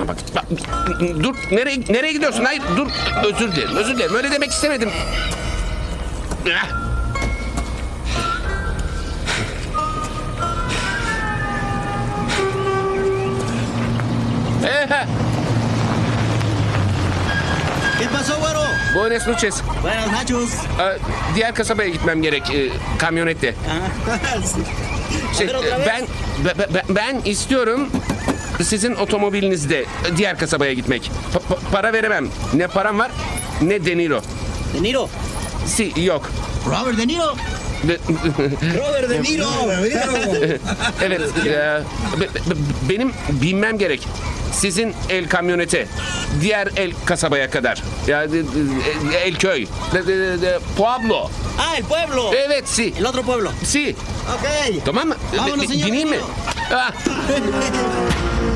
Şuna bak. bak. Dur. Nereye nereye gidiyorsun? Hayır dur. Özür dilerim. Özür dilerim. Öyle demek istemedim. Ah. Eh, ¿Qué pasó, güero? Buenas noches. Buenas nachos. Ee, Diğer kasabaya gitmem gerek e, kamyonette. Ah. Şey, ben, ben ben- ben istiyorum sizin otomobilinizde diğer kasabaya gitmek. Pa- pa- para veremem. Ne param var ne De Niro. De Niro. Si yok. Robert De Niro. De- Robert De Niro. evet. e, be- be- benim binmem gerek. Sizin el kamyonete. Diğer el kasabaya kadar. Ya de- de- el köy. Pueblo. Ah, el pueblo. Evet si. El otro pueblo. Si. Ok. Tamam mı? Bineyim mi? Ah.